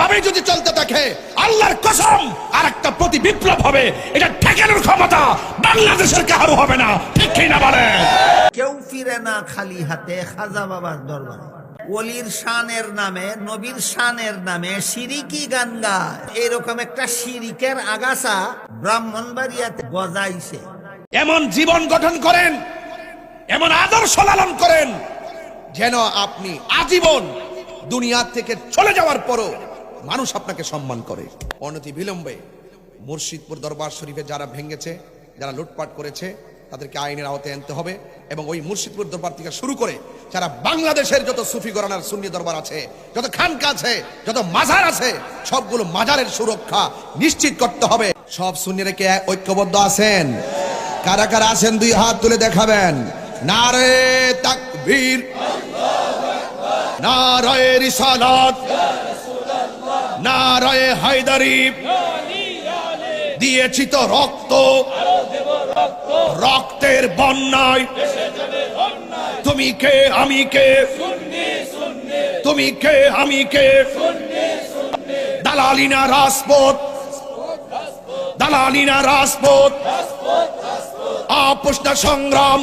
এভাবে যদি চলতে থাকে আল্লাহর কসম আর একটা প্রতি বিপ্লব হবে। এটা ঠেকানোর ক্ষমতা বাংলাদেশের কারও হবে না। ঠিক না বলে? কেউ ফিরে না খালি হাতে খাজা বাবার দরবারে। অলির শানের নামে নবীর শানের নামে সিরিকি গান গায়। এরকম একটা সিরিকের আগাছা ব্রাহ্মণবাড়িয়াতে গজাইছে। এমন জীবন গঠন করেন এমন আদর্শ লালন করেন যেন আপনি আজীবন দুনিয়া থেকে চলে যাওয়ার পরও মানুষ আপনাকে সম্মান করে। অনতি বিলম্বে মুর্শিদপুর দরবার শরীফে যারা ভেঙেছে, যারা লুটপাট করেছে, তাদেরকে আইনের আওতায় আনতে হবে এবং ওই মুর্শিদপুর দরবার থেকে শুরু করে যারা বাংলাদেশের যত সুফি গরানার সুন্নি দরবার আছে, যত খানকা আছে, যত মাজার আছে, সবগুলো মাজারের সুরক্ষা নিশ্চিত করতে হবে। সব সুন্নিরা কে ঐক্যবদ্ধ আছেন? কারা কারা আছেন দুই হাত তুলে দেখাবেন। নারে তাকবীর নারায়ে রিসালাত নারায়ে হায়দারি। দিয়েছি তো রক্ত। রক্তের বন্যায়। তুমি কে, আমি কে? তুমি কে, আমি কে? দালালিনা রাজপথ? দালালিনা রাজপথ? আপোষটা সংগ্রাম।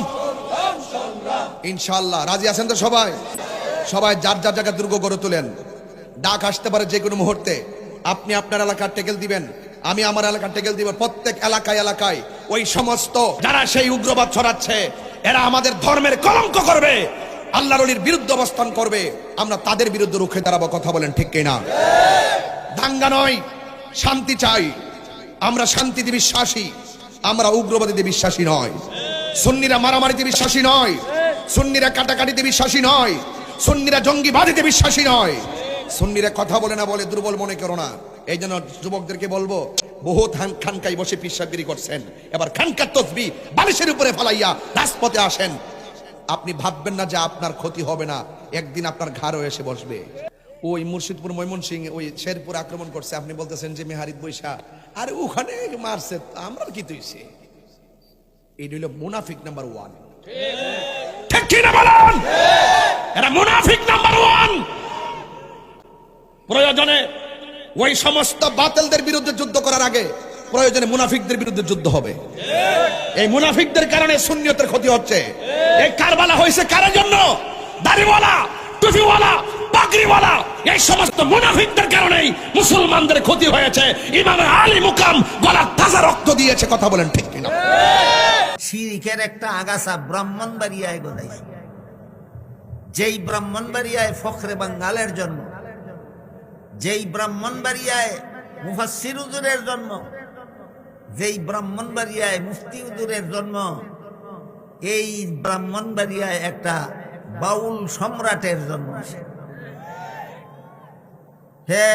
ইনশাল্লাহ রাজি আছেন তো সবাই? সবাই যার যার জায়গায় দুর্গ গড়ে তোলেন। ডাক আসতে পারে যে কোনো মুহূর্তে। আপনি আপনার এলাকার টেকেল দিবেন, আমি আমার এলাকার টেকেল দিব, প্রত্যেক এলাকায় এলাকায়। ওই সমস্ত যারা সেই উগ্রবাদ ছড়াচ্ছে, এরা আমাদের ধর্মের কলঙ্ক করবে, আল্লাহর অলির বিরুদ্ধে অবস্থান করবে। আমরা তাদের বিরুদ্ধে রুখে দাঁড়াবো, কথা বলেন ঠিক কিনা? দাঙ্গা নয়, শান্তি চাই। আমরা শান্তিতে বিশ্বাসী, আমরা উগ্রবাদীতে বিশ্বাসী নয়। সুন্নিরা মারামারিতে বিশ্বাসী নয়, সুন্নিরা কাটাকাটিতে বিশ্বাসী নয়, সুন্নিরা জঙ্গিবাদীতে বিশ্বাসী নয়। সুন্নিরা কথা বলে না বলে দুর্বল মনে করো না। এই জন্য যুবকদেরকে বলব বহু খান খানকাই বসে পিসাবগিরি করছেন। এবার খানকার তসবি বালিশের উপরে ফালাইয়া রাজপথে আসেন। আপনি ভাববেন না যে আপনার ক্ষতি হবে না, একদিন আপনার ঘাড়ও এসে বসবে। ওই মুর্শিদপুর ময়মনসিং, ওই শেরপুর আক্রমণ করছে, আপনি বলতেছেন যে মেহারিত বৈশা, আরে ওখানে মারছে, আমরা কি তুইছে এই হইল মুনাফিক নাম্বার ওয়ান। ঠিক কি না বলেন এটা মুনাফিক নাম্বার ওয়ান প্রয়োজনে ওই সমস্ত বাতিলদের বিরুদ্ধে যুদ্ধ করার আগে প্রয়োজনে মুনাফিকদের বিরুদ্ধে যুদ্ধ হবে। এই মুনাফিকদের কারণে শূন্যতের ক্ষতি হচ্ছে। এই কারবালা হয়েছে কারোর জন্য? দাড়িওয়ালা, টুপিওয়ালা, পাগড়িওয়ালা, এই সমস্ত মুনাফিকদের কারণেই মুসলমানদের ক্ষতি হয়েছে। আলী মুকাম গলা তাজা রক্ত দিয়েছে, কথা বলেন ঠিক কিনা? সিরিকের একটা আগাছা ব্রাহ্মণবাড়িয়ায় যেই ব্রাহ্মণবাড়িয়ায় ফখরে বাঙ্গালের জন্ম যেই ব্রাহ্মণবাড়িয়ায় মুফাসির উজুরের জন্ম, যেই ব্রাহ্মণবাড়িয়ায় মুফতি উজুরের জন্ম, এই ব্রাহ্মণবাড়িয়ায় একটা বাউল সম্রাটের জন্ম হে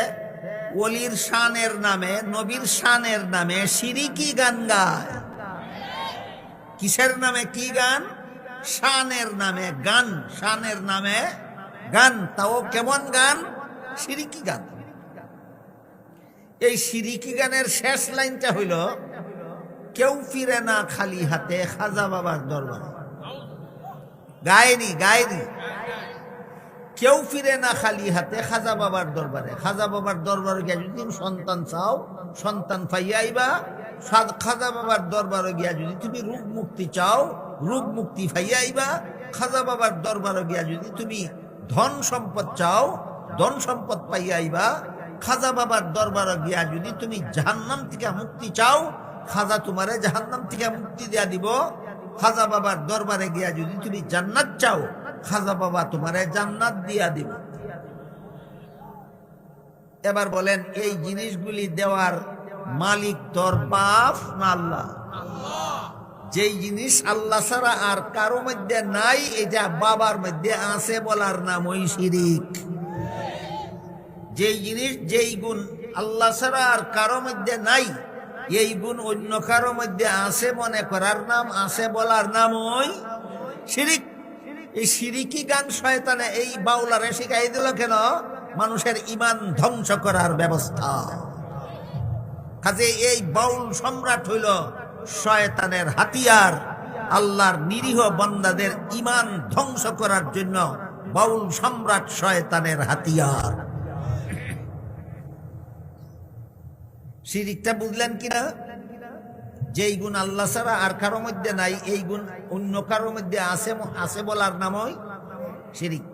অলির শানের নামে, নবীর শানের নামে সিরিকি গান গায়। কিসের নামে কি গান? শানের নামে গান, শানের নামে গান। তাও কেমন গান? সিরিকি গান। এই সিরিকি গানের শেষ লাইনটা হইল, কেউ ফিরে না খালি হাতে খাজা বাবার দরবারে। গায়নি গায়নি। কেউ ফিরে না খালি হাতে খাজা বাবার দরবারে। খাজা বাবার দরবারে গিয়া যদি সন্তান চাও, সন্তান পাইয়া আইবা। খাজা বাবার দরবারে গিয়া যদি তুমি রূপ মুক্তি চাও, রোগ মুক্তি পাইয়া আইবা। খাজা বাবার দরবারে গিয়া যদি তুমি ধন সম্পদ চাও, ধন সম্পদ পাইয়া আইবা। খাজা বাবার দরবারে গিয়া যদি তুমি জাহান্নাম থেকে মুক্তি চাও, খাজা তোমারে জাহান্নাম থেকে মুক্তি দেয়া দিব। খাজা বাবার দরবারে গিয়া যদি তুমি জান্নাত চাও, খাজা বাবা তোমারে জান্নাত দিয়া দিব। এবার বলেন, এই জিনিসগুলি দেওয়ার মালিক তোর বাপ না আল্লাহ? যেই জিনিস আল্লাহ ছাড়া আর কারও মধ্যে নাই, এটা বাবার মধ্যে আছে বলার নাম ওই শিরিক। যেই জিনিস, যেই গুণ আল্লাহ ছাড়া আর কারও মধ্যে নাই, এই গুণ অন্য কারও মধ্যে আছে মনে করার নাম, আছে বলার নাম ওই শিরিক। এই সিরিকি গান শয়তানে এই বাউলারে শিখাই দিল কেন? মানুষের ইমান ধ্বংস করার ব্যবস্থা। কাজে এই বাউল সম্রাট হইল শয়তানের হাতিয়ার। আল্লাহর নিরীহ বন্দাদের ইমান ধ্বংস করার জন্য বাউল সম্রাট শয়তানের হাতিয়ার। শিরিকটা বুঝলেন কিনা? যেই গুণ আল্লাহ ছাড়া আর কারোর মধ্যে নাই, এই গুণ অন্য কারোর মধ্যে আছে আছে বলার নামই শিরিক।